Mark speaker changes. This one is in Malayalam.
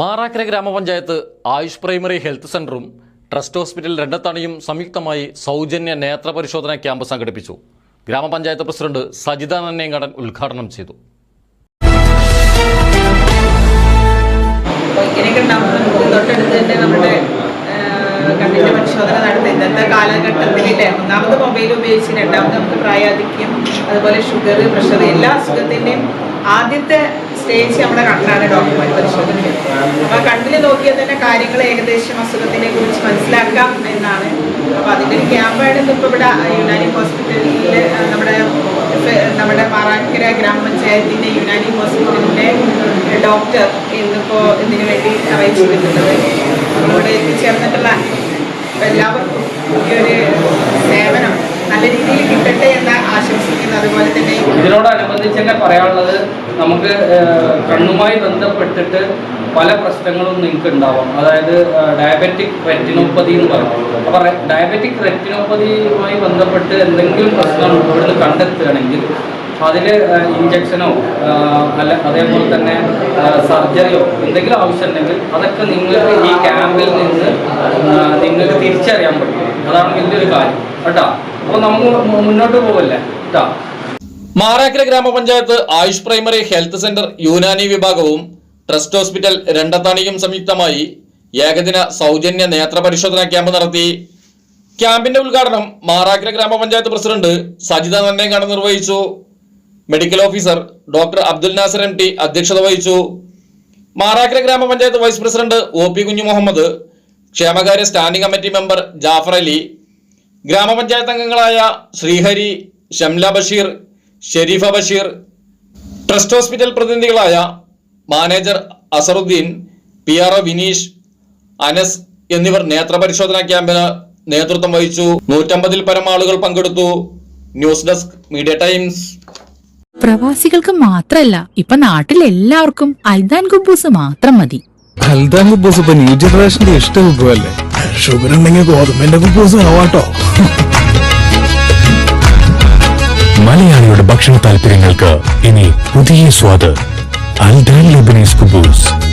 Speaker 1: മാറാക്കര ഗ്രാമപഞ്ചായത്ത് ആയുഷ് പ്രൈമറി ഹെൽത്ത് സെന്ററും ട്രസ്റ്റ് ഹോസ്പിറ്റൽ രണ്ടത്തണിയും സംയുക്തമായി സൗജന്യ നേത്ര പരിശോധന ക്യാമ്പ് സംഘടിപ്പിച്ചു. ഗ്രാമപഞ്ചായത്ത് പ്രസിഡന്റ് സജിത നന്നേങ്കടൻ ഉദ്ഘാടനം ചെയ്തു.
Speaker 2: തൊട്ടടുത്ത് തന്നെ നമ്മുടെ കണ്ണിന്റെ പരിശോധന നടത്തി. ഇന്നത്തെ കാലഘട്ടത്തിലെ ഒന്നാമത് മൊബൈൽ ഉപയോഗിച്ച് രണ്ടാമത് നമുക്ക് പ്രായാധിക്യം അതുപോലെ ഷുഗർ പ്രഷർ എല്ലാ അസുഖത്തിന്റെയും ആദ്യത്തെ സ്റ്റേജ് നമ്മുടെ കണ്ണാണ് ഡോക്ടർമാർ പരിശോധിക്കുന്നത് അപ്പോൾ കണ്ണിൽ നോക്കിയാൽ തന്നെ കാര്യങ്ങൾ ഏകദേശം അസുഖത്തിനെ കുറിച്ച് മനസ്സിലാക്കാം എന്നാണ്. അപ്പോൾ അതിന്റെ ഒരു ക്യാമ്പായിട്ട് ഇപ്പോൾ ഇവിടെ യുനാനി ഹോസ്പിറ്റലിൽ നമ്മുടെ നമ്മുടെ മാറാക്കര ഗ്രാമപഞ്ചായത്തിന്റെ യുനാനി ഹോസ്പിറ്റലിന്റെ ഡോക്ടർ ഇന്നിപ്പോൾ ഇതിനു വേണ്ടി അറേഞ്ച് നമ്മളോട് എത്തിച്ചേർന്നിട്ടുള്ള എല്ലാവർക്കും ഈ ഒരു സേവനം നല്ല രീതിയിൽ കിട്ടട്ടെ എന്ന് ആശംസിക്കുന്നു അതുപോലെ തന്നെ
Speaker 3: ഇതിനോടനുബന്ധിച്ച് തന്നെ പറയാനുള്ളത് നമുക്ക് കണ്ണുമായി ബന്ധപ്പെട്ടിട്ട് പല പ്രശ്നങ്ങളും നിങ്ങൾക്ക് ഉണ്ടാവാം അതായത് ഡയബറ്റിക് റെറ്റിനോപ്പതി എന്ന് പറയും. അപ്പോൾ ഡയബറ്റിക് റെറ്റിനോപ്പതിയുമായി ബന്ധപ്പെട്ട് എന്തെങ്കിലും പ്രശ്നം ഇവിടുന്ന് കണ്ടെത്തുകയാണെങ്കിൽ അതിൽ ഇഞ്ചക്ഷനോ അല്ല അതേപോലെ തന്നെ സർജറിയോ എന്തെങ്കിലും ആവശ്യമുണ്ടെങ്കിൽ അതൊക്കെ നിങ്ങൾക്ക് ഈ ക്യാമ്പിൽ നിന്ന് നിങ്ങൾക്ക് തിരിച്ചറിയാൻ പറ്റും. അതാണ് വലിയൊരു കാര്യം. കേട്ടോ? അപ്പോൾ നമ്മൾ മുന്നോട്ട് പോകല്ലേ കേട്ടോ?
Speaker 1: Marakkara grama panchayat Ayush primary health centre Unani വിഭാഗവും ട്രസ്റ്റ് ഹോസ്പിറ്റൽ രണ്ടത്താണിയും സംയുക്തമായി ഏകദിന സൗജന്യ നേത്ര പരിശോധനാ ക്യാമ്പ് നടത്തി. ക്യാമ്പിന്റെ ഉദ്ഘാടനം മാറാക്കര ഗ്രാമപഞ്ചായത്ത് പ്രസിഡന്റ് സജിത നന്നേങ്കാട് നിർവഹിച്ചു. Medical officer doctor Abdul Nasar M T അധ്യക്ഷത വഹിച്ചു. മാറാക്കര ഗ്രാമപഞ്ചായത്ത് വൈസ് പ്രസിഡന്റ് ഒ പി കുഞ്ഞു മുഹമ്മദ് ക്ഷേമകാര്യ standing committee member Jafar Ali grama panchayat അംഗങ്ങളായ Sreehari Shamla Basheer Shareefa Basheer trust hospital പ്രതിനിധികളായ manager Azharuddin P R O Vineesh Anas എന്നിവർ നേത്രപരിശോധനാ ക്യാമ്പിന് നേതൃത്വം വഹിച്ചു. നൂറ്റമ്പതിൽ പരം ആളുകൾ പങ്കെടുത്തു. News desk media times.
Speaker 4: പ്രവാസികൾക്ക് മാത്രല്ല ഇപ്പൊ നാട്ടിലെല്ലാവർക്കും അൽദാൻ കുബൂസ് മാത്രം മതി.
Speaker 5: അൽദാൻ കുബൂസ് ഇപ്പൊ ന്യൂ ജനറേഷന്റെ ഇഷ്ട വിഭവല്ലേ ഷുഗർ ഉണ്ടെങ്കിൽ ഗോതമ്പിന്റെ കുബൂസ് ആവാട്ടോ.
Speaker 6: ഭക്ഷണ താല്പര്യങ്ങൾക്ക് ഇനി പുതിയ സ്വാദ്. അൽദാൻ ലബനീസ് കുബൂസ്.